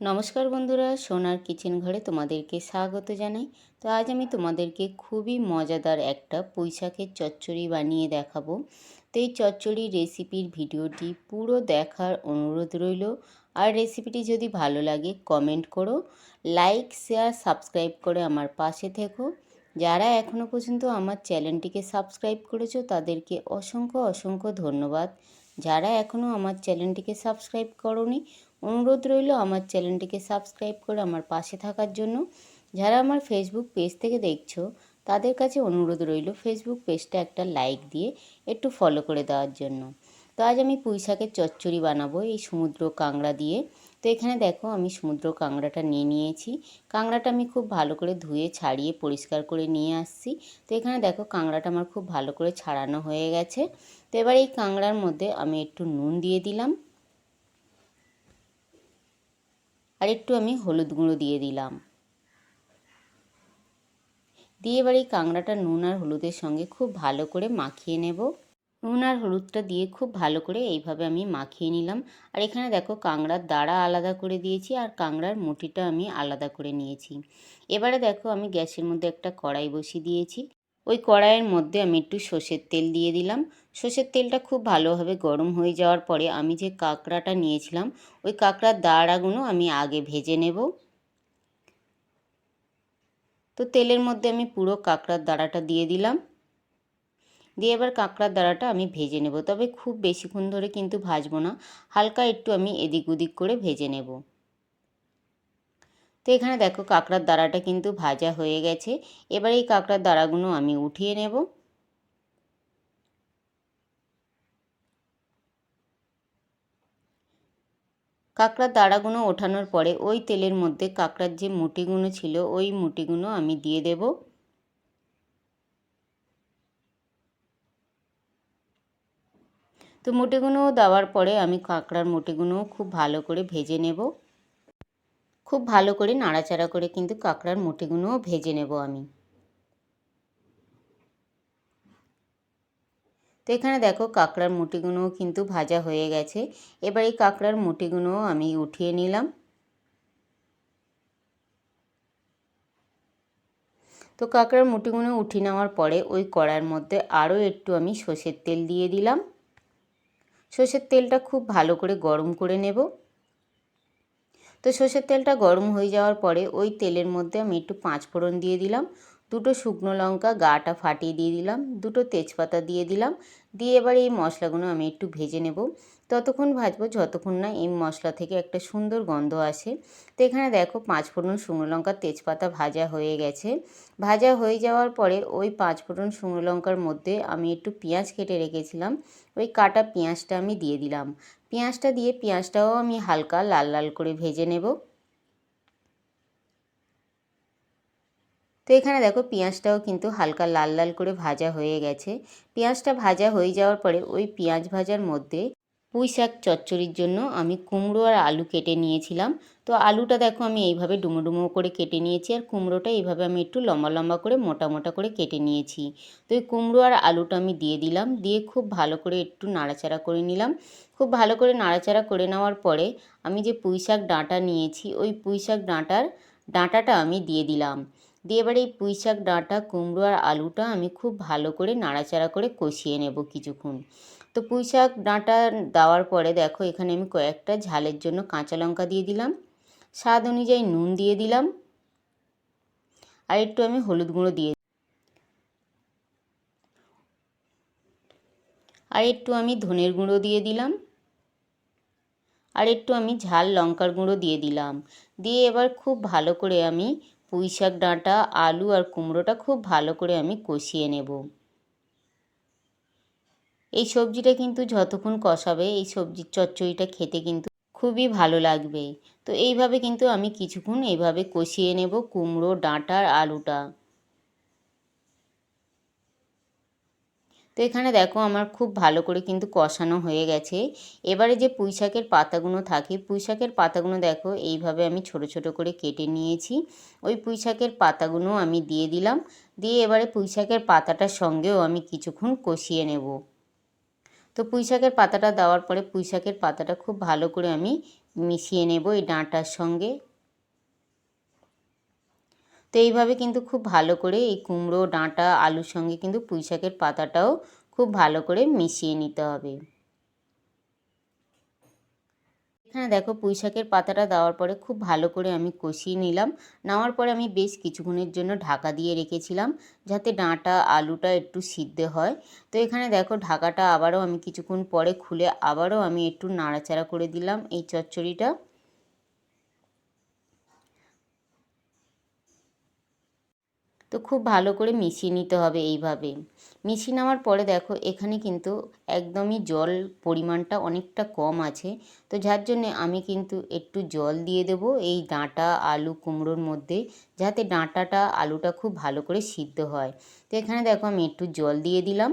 নমস্কার বন্ধুরা, সোনার কিচেন ঘরে তোমাদেরকে স্বাগত জানাই। তো আজ আমি তোমাদেরকে খুবই মজাদার একটা পুঁইশাকের চচ্চড়ি বানিয়ে দেখাবো। তো এই চচ্চড়ির রেসিপির ভিডিওটি পুরো দেখার অনুরোধ রইল। আর রেসিপিটি যদি ভালো লাগে কমেন্ট করো লাইক শেয়ার সাবস্ক্রাইব করে আমার পাশে থেকো। যারা এখনও পর্যন্ত আমার চ্যানেলটিকে সাবস্ক্রাইব করেছ, তাদেরকে অসংখ্য অসংখ্য ধন্যবাদ। যারা এখনও আমার চ্যানেলটিকে সাবস্ক্রাইব করনি অনুরোধ রইল আমার চ্যানেলটিকে সাবস্ক্রাইব করে আমার পাশে থাকার জন্য। যারা আমার ফেসবুক পেজ থেকে দেখছ, তাদের কাছে অনুরোধ রইল ফেসবুক পেজটা একটা লাইক দিয়ে একটু ফলো করে দেওয়ার জন্য। তো আজ আমি পুঁই শাকের চচ্চড়ি বানাবো এই সমুদ্র কাংড়া দিয়ে। তো এখানে দেখো আমি সমুদ্র কাংড়াটা নিয়ে নিয়েছি। কাংড়াটা আমি খুব ভালো করে ধুয়ে, ছাড়িয়ে, পরিষ্কার করে নিয়ে আসছি। তো এখানে দেখো কাংড়াটা আমার খুব ভালো করে ছাড়ানো হয়ে গেছে। তো এবার এই কাংড়ার মধ্যে আমি একটু নুন দিয়ে দিলাম। আর একটু আমি হলুদ গুঁড়ো দিয়ে দিলাম। দিয়ে এবার এই কাঁকড়াটা নুন আর হলুদের সঙ্গে খুব ভালো করে মাখিয়ে নেব। নুন আর হলুদটা দিয়ে খুব ভালো করে এইভাবে আমি মাখিয়ে নিলাম। আর এখানে দেখো কাঁকড়ার দাঁড়া আলাদা করে দিয়েছি আর কাঁকড়ার মুঠিটা আমি আলাদা করে নিয়েছি। এবারে দেখো আমি গ্যাসের মধ্যে একটা কড়াই বসিয়ে দিয়েছি। ওই কড়াইয়ের মধ্যে আমি একটু সর্ষের তেল দিয়ে দিলাম। সর্ষের তেলটা খুব ভালোভাবে গরম হয়ে যাওয়ার পরে আমি যে কাঁকড়াটা নিয়েছিলাম, ওই কাঁকড়ার দাঁড়াগুলো আমি আগে ভেজে নেব। তো তেলের মধ্যে আমি পুরো কাঁকড়ার দাঁড়াটা দিয়ে দিলাম। দিয়ে এবার কাঁকড়ার দাঁড়াটা আমি ভেজে নেব। তবে খুব বেশিক্ষণ ধরে কিন্তু ভাজবো না। হালকা একটু আমি এদিক ওদিক করে ভেজে নেব। তো এখানে দেখো কাঁকড়ার দাঁড়াটা কিন্তু ভাজা হয়ে গেছে। এবার এই কাঁকড়ার দাঁড়াগুলো আমি উঠিয়ে নেব। কাঁকড়ার দাঁড়াগুলো ওঠানোর পরে ওই তেলের মধ্যে কাঁকড়ার যে মুটিগুলো ছিল, ওই মুটিগুলো আমি দিয়ে দেব। তো মুটিগুলো দেওয়ার পরে আমি কাঁকড়ার মুটিগুলো খুব ভালো করে ভেজে নেব। খুব ভালো করে নাড়াচাড়া করে কিন্তু কাঁকড়ার মুটিগুলোও ভেজে নেব আমি। তো এখানে দেখো কাঁকড়ার মুটিগুলোও কিন্তু ভাজা হয়ে গেছে। এবার এই কাঁকড়ার মুটিগুলোও আমি উঠিয়ে নিলাম। তো কাঁকড়ার মুটিগুলো উঠিয়ে নেওয়ার পরে ওই কড়ার মধ্যে আরও একটু আমি সর্ষের তেল দিয়ে দিলাম। সর্ষের তেলটা খুব ভালো করে গরম করে নেব। তো সর্ষের তেলটা গরম হয়ে যাওয়ার পরে ওই তেলের মধ্যে আমি একটু পাঁচ ফোড়ন দিয়ে দিলাম। দুটো শুকনো লঙ্কা গাটা ফাটিয়ে দিয়ে দিলাম, দুটো তেজপাতা দিয়ে দিলাম, দিয়ে এবার এই মশলাগুলো আমি একটু ভেজে নেব। ততক্ষণ ভাজবো, যতক্ষণ না এই মশলা থেকে একটা সুন্দর গন্ধ আসে। তো এখানে দেখো পাঁচ ফোড়ন শুকনো লঙ্কা তেজপাতা ভাজা হয়ে গেছে। ভাজা হয়ে যাওয়ার পরে ওই পাঁচ ফোড়ন শুকনো লঙ্কার মধ্যে আমি একটু পেঁয়াজ কেটে রেখেছিলাম, ওই কাটা পেঁয়াজটা আমি দিয়ে দিলাম। পেঁয়াজটা দিয়ে পেঁয়াজটাও আমি হালকা লাল লাল করে ভেজে নেব। তো এখানে দেখো পেঁয়াজটাও কিন্তু হালকা লাল লাল করে ভাজা হয়ে গেছে। পেঁয়াজটা ভাজা হয়ে যাওয়ার পরে ওই পেঁয়াজ ভাজার মধ্যে পুঁই শাক চচ্চড়ির জন্য আমি কুমড়ো আর আলু কেটে নিয়েছিলাম। তো আলুটা দেখো আমি এইভাবে ডুমো ডুমো করে কেটে নিয়েছি আর কুমড়োটা এইভাবে আমি একটু লম্বা লম্বা করে মোটা মোটা করে কেটে নিয়েছি। তো এই কুমড়ো আর আলুটা আমি দিয়ে দিলাম, দিয়ে খুব ভালো করে একটু নাড়াচাড়া করে নিলাম। খুব ভালো করে নাড়াচাড়া করে নেওয়ার পরে আমি যে পুঁই শাক ডাঁটা নিয়েছি, ওই পুঁই শাক ডাঁটার ডাঁটাটা আমি দিয়ে দিলাম। দিয়ে এবার এই পুঁই শাক, ডাঁটা, কুমড়ো আর আলুটা আমি খুব ভালো করে নাড়াচাড়া করে কষিয়ে নেব কিছুক্ষণ। তো পুঁই শাক, ডাঁটা দেওয়ার পরে দেখো এখানে আমি কয়েকটা ঝালের জন্য কাঁচা লঙ্কা দিয়ে দিলাম। স্বাদ অনুযায়ী নুন দিয়ে দিলাম। আর একটু আমি হলুদ গুঁড়ো দিয়ে আর একটু আমি ধনের গুঁড়ো দিয়ে দিলাম। আর একটু আমি ঝাল লঙ্কার গুঁড়ো দিয়ে দিলাম। দিয়ে এবার খুব ভালো করে আমি পুঁই শাক ডাঁটা, আলু আর কুমড়োটা খুব ভালো করে আমি কষিয়ে নেব। এই সবজিটা কিন্তু যতক্ষণ কষাবে, এই সবজির চচ্চড়িটা খেতে কিন্তু খুবই ভালো লাগবে। তো এইভাবে কিন্তু আমি কিছুক্ষণ এইভাবে কষিয়ে নেব কুমড়ো ডাঁটার আলুটা। তো এখানে দেখো আমার খুব ভালো করে কিন্তু কষানো হয়ে গেছে। এবারে যে পুঁইশাকের পাতাগুলো থাকে পুঁইশাকের পাতাগুলো দেখো এইভাবে আমি ছোট ছোট করে কেটে নিয়েছি। ওই পুঁইশাকের পাতাগুলো আমি দিয়ে দিলাম, দিয়ে এবারে পুঁই শাকের পাতাটার সঙ্গেও আমি কিছুক্ষণ কষিয়ে নেব। তো পুঁইশাকের পাতাটা দেওয়ার পরে পুঁই শাকের পাতাটা খুব ভালো করে আমি মিশিয়ে নেব এই ডাঁটার সঙ্গে। তো এইভাবে কিন্তু খুব ভালো করে এই কুমড়ো, ডাঁটা, আলুর সঙ্গে কিন্তু পুঁই শাকের পাতাটাও খুব ভালো করে মিশিয়ে নিতে হবে। এখানে দেখো পুঁই শাকের পাতাটা দেওয়ার পরে খুব ভালো করে আমি কষিয়ে নিলাম। নেওয়ার পরে আমি বেশ কিছুক্ষণের জন্য ঢাকা দিয়ে রেখেছিলাম যাতে ডাঁটা, আলুটা একটু সিদ্ধ হয়। তো এখানে দেখো ঢাকাটা আবারও আমি কিছুক্ষণ পরে খুলে আবারও আমি একটু নাড়াচাড়া করে দিলাম এই চচ্চড়িটা। তো খুব ভালো করে মিশিয়ে নিতে হবে এইভাবে। মিশিয়ে নেওয়ার পরে দেখো, এখানে কিন্তু একদমই জল পরিমাণটা অনেকটা কম আছে। তো যার জন্যে আমি কিন্তু একটু জল দিয়ে দেব এই ডাঁটা, আলু, কুমড়োর মধ্যে, যাতে ডাঁটাটা, আলুটা খুব ভালো করে সিদ্ধ হয়। তো এখানে দেখো আমি একটু জল দিয়ে দিলাম।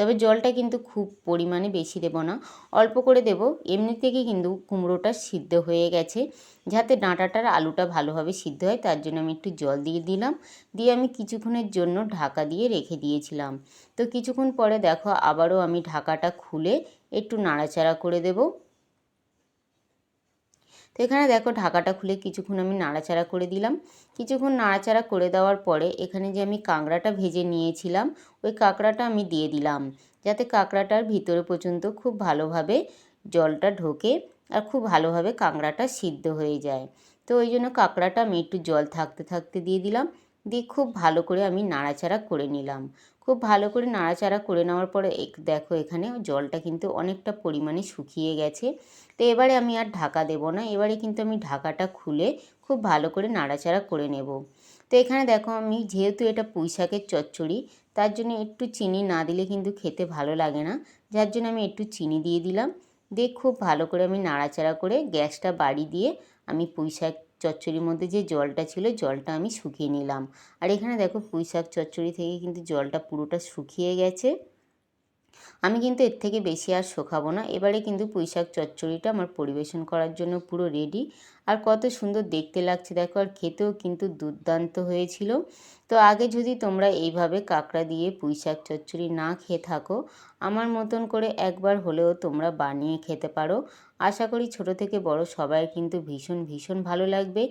তবে জলটা কিন্তু খুব পরিমাণে বেশি দেব না। অল্প করে দেব। এমনি থেকে কিন্তু কুমড়োটা সিদ্ধ হয়ে গেছে। যাতে ডাঁটাটার আলুটা ভালোভাবে সিদ্ধ হয়, তার জন্য আমি একটু জল দিয়ে দিলাম। দিয়ে আমি কিছুক্ষণের জন্য ঢাকা দিয়ে রেখে দিয়েছিলাম। তো কিছুক্ষণ পরে দেখো, আবারও আমি ঢাকাটা খুলে একটু নাড়াচাড়া করে দেবো। এখানে দেখো ঢাকাটা খুলে কিছুক্ষণ আমি নাড়াচাড়া করে দিলাম। কিছুক্ষণ নাড়াচাড়া করে দেওয়ার পরে এখানে যে আমি কাঁকড়াটা ভেজে নিয়েছিলাম, ওই কাঁকড়াটা আমি দিয়ে দিলাম। যাতে কাঁকড়াটার ভিতরে পর্যন্ত খুব ভালোভাবে জলটা ঢোকে আর খুব ভালোভাবে কাঁকড়াটা সিদ্ধ হয়ে যায়। তো ওই জন্য কাঁকড়াটা আমি একটু জল থাকতে থাকতে দিয়ে দিলাম। দিয়ে খুব ভালো করে আমি নাড়াচাড়া করে নিলাম। খুব ভালো করে নাড়াচাড়া করে নেওয়ার পরে দেখো এখানে জলটা কিন্তু অনেকটা পরিমাণে শুকিয়ে গেছে। তো এবারে আমি আর ঢাকা দেব না, এবারে কিন্তু আমি ঢাকাটা খুলে খুব ভালো করে নাড়াচাড়া করে নেব। তো এখানে দেখো আমি যেহেতু এটা পুঁই শাকের চচ্চড়ি, তার জন্য একটু চিনি না দিলে কিন্তু খেতে ভালো লাগে না, যার জন্য আমি একটু চিনি দিয়ে দিলাম। দিয়ে খুব ভালো করে আমি নাড়াচাড়া করে গ্যাসটা বাড়ি দিয়ে আমি পুঁই শাক চচ্চড়ির মধ্যে যে জলটা ছিল, জলটা আমি শুকিয়ে নিলাম। আর এখানে দেখো পুঁই শাক চচ্চড়ি থেকে কিন্তু জলটা পুরোটা শুকিয়ে গেছে। আমি কিন্তু এর থেকে বেশি আর শোকাবো না। এবারে কিন্তু পুঁইশাক চচ্চড়িটা আমার পরিবেশন করার জন্য পুরো রেডি আর কত সুন্দর দেখতে লাগছে, দেখো, আর খেতেও কিন্তু দুর্দান্ত হয়েছিল। তো আগে যদি তোমরা এইভাবে কাঁকড়া দিয়ে পুঁইশাক চচ্চড়ি না খেয়ে থাকো, আমার মতন করে একবার হলেও তোমরা বানিয়ে খেতে পারো। আশা করি ছোট থেকে বড় সবাই কিন্তু ভীষণ ভীষণ ভালো লাগবে।